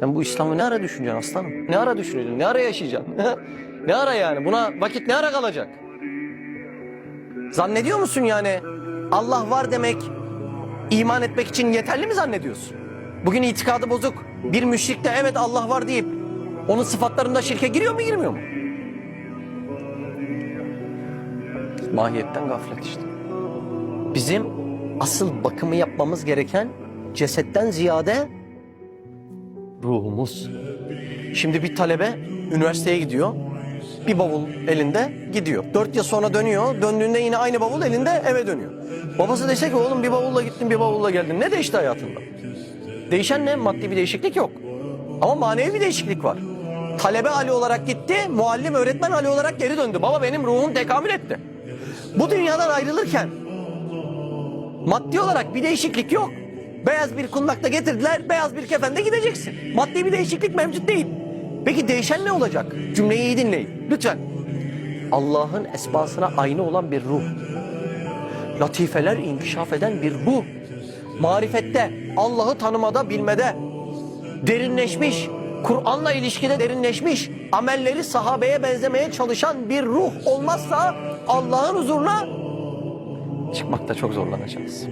Sen bu İslam'ı ne ara düşüneceksin aslanım? Ne ara düşüneceksin? Ne ara yaşayacaksın? ne ara yani? Buna vakit ne ara kalacak? Zannediyor musun yani Allah var demek iman etmek için yeterli mi zannediyorsun? Bugün itikadı bozuk. Bir müşrik de evet Allah var deyip onun sıfatlarında şirke giriyor mu girmiyor mu? Mahiyetten gaflet işte. Bizim asıl bakımı yapmamız gereken cesetten ziyade ruhumuz. Şimdi bir talebe üniversiteye gidiyor. Bir bavul elinde gidiyor. Dört yıl sonra dönüyor. Döndüğünde yine aynı bavul elinde eve dönüyor. Babası dese ki oğlum bir bavulla gittin bir bavulla geldin. Ne değişti hayatında? Değişen ne? Maddi bir değişiklik yok. Ama manevi bir değişiklik var. Talebe Ali olarak gitti, muallim öğretmen Ali olarak geri döndü. Baba benim ruhum tekamül etti. Bu dünyadan ayrılırken maddi olarak bir değişiklik yok. Beyaz bir kundakta getirdiler, beyaz bir kefende gideceksin. Maddi bir değişiklik mevcut değil. Peki değişen ne olacak? Cümleyi iyi dinleyin. Lütfen. Allah'ın esmasına aynı olan bir ruh. Latifeler inkişaf eden bir ruh. Marifette, Allah'ı tanımada, bilmede derinleşmiş, Kur'an'la ilişkide derinleşmiş, amelleri sahabeye benzemeye çalışan bir ruh olmazsa Allah'ın huzuruna çıkmakta çok zorlanacağız.